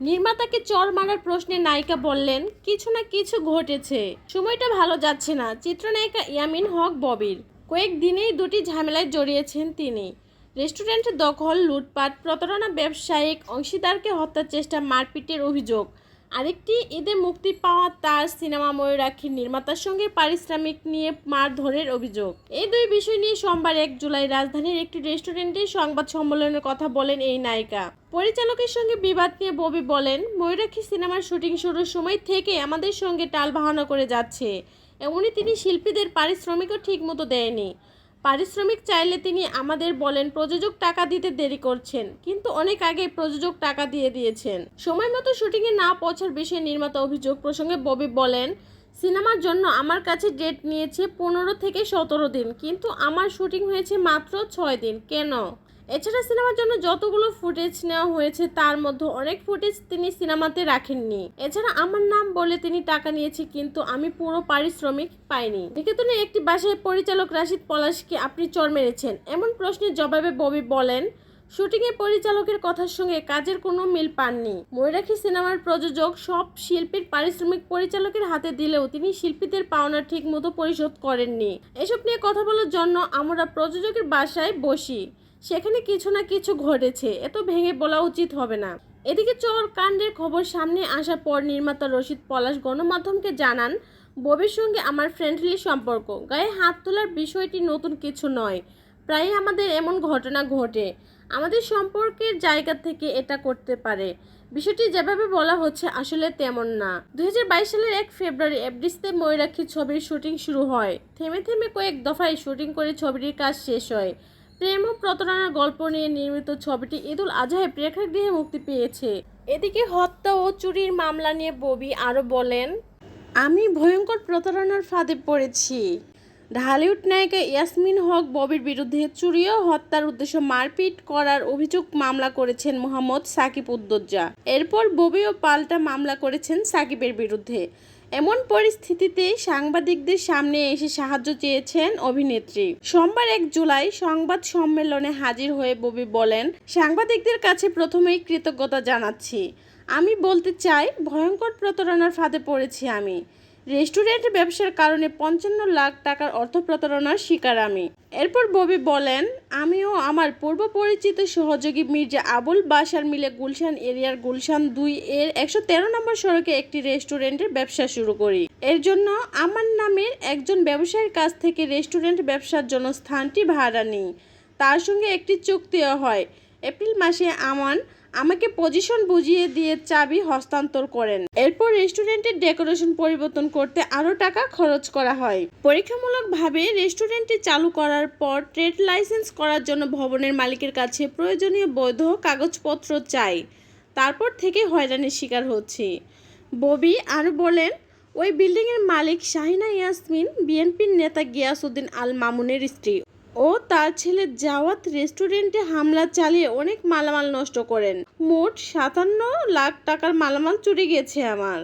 নির্মাতাকে চর মারার প্রশ্নে নায়িকা বললেন, কিছু না কিছু ঘটেছে। সময়টা ভালো যাচ্ছে না। চিত্রনায়িকা ইয়ামিন হক ববির। কয়েক দিনেই দুটি ঝামেলায় জড়িয়েছেন তিনি। রেস্টুরেন্ট দখল, লুটপাট, প্রতারণা ব্যবসায়িক অংশীদারকে হত্যার চেষ্টা, মারপিটের অভিযোগ। আরেকটি ঈদে মুক্তি পাওয়া তার সিনেমা ময়ূরাক্ষীর নির্মাতার সঙ্গে পারিশ্রমিক নিয়ে মারধরের অভিযোগ। এই দুই বিষয় নিয়ে সোমবার এক জুলাই রাজধানীর একটি রেস্টুরেন্টে সংবাদ সম্মেলনের কথা বলেন এই নায়িকা। পরিচালকের সঙ্গে বিবাদ নিয়ে ববি বলেন, ময়ূরাক্ষী সিনেমার শুটিং শুরুর সময় থেকে আমাদের সঙ্গে টাল বাহানা করে যাচ্ছে। এমনই তিনি শিল্পীদের পারিশ্রমিকও ঠিকমতো দেয়নি। পারিশ্রমিক চাইলে তিনি আমাদের বলেন, প্রযোজক টাকা দিতে দেরি করছেন, কিন্তু অনেক আগে প্রযোজক টাকা দিয়ে দিয়েছেন। সময় মতো শুটিংয়ে না পৌঁছার বিষয়ে নির্মাতা অভিযোগ প্রসঙ্গে ববি বলেন, সিনেমার জন্য আমার কাছে ডেট নিয়েছে পনেরো থেকে সতেরো দিন, কিন্তু আমার শুটিং হয়েছে মাত্র ছয় দিন। কেন? এছাড়া সিনেমার জন্য যতগুলো ফুটেজ নেওয়া হয়েছে, তার মধ্যে অনেক ফুটেজ তিনি সিনেমাতে রাখেননি। এছাড়া আমার নাম বলে তিনি টাকা নিয়েছে, কিন্তু আমি পুরো পারিশ্রমিক পাইনি। নিকেতনে একটি বাসায় পরিচালক রাশিদ পলাশকে আপনি চর মেরেছেন। এমন প্রশ্নের জবাবে ববি বলেন, শুটিংয়ে পরিচালকের কথার সঙ্গে কাজের কোনো মিল পাননি। ময়ূরাক্ষী সিনেমার প্রযোজক সব শিল্পীর পারিশ্রমিক পরিচালকের হাতে দিলেও তিনি শিল্পীদের পাওনা ঠিক মতো পরিশোধ করেননি। এসব নিয়ে কথা বলার জন্য আমরা প্রযোজকের বাসায় বসি। সেখানে কিছু না কিছু ঘটেছে, এত ভেঙে বলা উচিত হবে না। এদিকে চোর কাণ্ডের খবর সামনে আসার পর নির্মাতা রশিদ পলাশ গণমাধ্যমকে জানান, ববির সঙ্গে আমার ফ্রেন্ডলি সম্পর্ক, গায়ে হাত তোলার বিষয়টি নতুন কিছু নয়, প্রায়ই আমাদের এমন ঘটনা ঘটে। আমাদের সম্পর্কের জায়গা থেকে এটা করতে পারে। বিষয়টি যেভাবে বলা হচ্ছে আসলে তেমন না। দুই হাজার বাইশ সালের এক ফেব্রুয়ারি এফডিসিতে ময়ূরাক্ষী ছবির শুটিং শুরু হয়। থেমে থেমে কয়েক দফায় শুটিং করে ছবিটির কাজ শেষ হয়। প্রেম ও প্রতারণার গল্প নিয়ে নির্মিত ছবিটি ঈদুল আজহায় প্রেক্ষাগৃহে মুক্তি পেয়েছে। এদিকে হত্যা ও চুরির মামলা নিয়ে ববি আরও বলেন, আমি ভয়ঙ্কর প্রতারণার ফাঁদে পড়েছি। ঢালিউড নায়িকা ইয়াসমিন হক ববির বিরুদ্ধে চুরি ও হত্যার উদ্দেশ্যে মারপিট করার অভিযোগ মামলা করেছেন মোহাম্মদ সাকিব উদ্দোজ্জা এরপর ববিও পাল্টা মামলা করেছেন সাকিবের বিরুদ্ধে। এমন পরিস্থিতিতে সাংবাদিকদের সামনে এসে সাহায্য চেয়েছেন অভিনেত্রী। সোমবার এক জুলাই সংবাদ সম্মেলনে হাজির হয়ে ববি বলেন, সাংবাদিকদের কাছে প্রথমেই কৃতজ্ঞতা জানাচ্ছি। আমি বলতে চাই, ভয়ঙ্কর প্রতারণার ফাঁদে পড়েছি আমি। রেস্টুরেন্ট ব্যবসার কারণে পঞ্চান্ন লাখ টাকার অর্থ প্রতারণার শিকার আমি। এরপর ববি বলেন, আমিও আমার পূর্ব পরিচিত সহযোগী মির্জা আবুল বাসার মিলে গুলশান এরিয়ার গুলশান দুই এর একশো তেরো নম্বর সড়কে একটি রেস্টুরেন্টের ব্যবসা শুরু করি। এর জন্য আমার নামের একজন ব্যবসায়ীর কাছ থেকে রেস্টুরেন্ট ব্যবসার জন্য স্থানটি ভাড়া নিই। তার সঙ্গে একটি চুক্তিও হয়। এপ্রিল মাসে আমান আমাকে পজিশন বুঝিয়ে দিয়ে চাবি হস্তান্তর করেন। এরপর রেস্টুরেন্টের ডেকোরেশন পরিবর্তন করতে আরও টাকা খরচ করা হয়। পরীক্ষামূলকভাবে রেস্টুরেন্টটি চালু করার পর ট্রেড লাইসেন্স করার জন্য ভবনের মালিকের কাছে প্রয়োজনীয় বৈধ কাগজপত্র চাই। তারপর থেকে হয়রানির শিকার হচ্ছি। ববি আরও বলেন, ওই বিল্ডিংয়ের মালিক শাহিনা ইয়াসমিন, বিএনপির নেতা গিয়াসউদ্দিন আল মামুনের স্ত্রী। ও তার ছেলে জাওয়াত রেস্টুরেন্টে হামলা চালিয়ে অনেক মালামাল নষ্ট করেন। মোট সাতান্ন লাখ টাকার মালামাল চুরি গেছে আমার।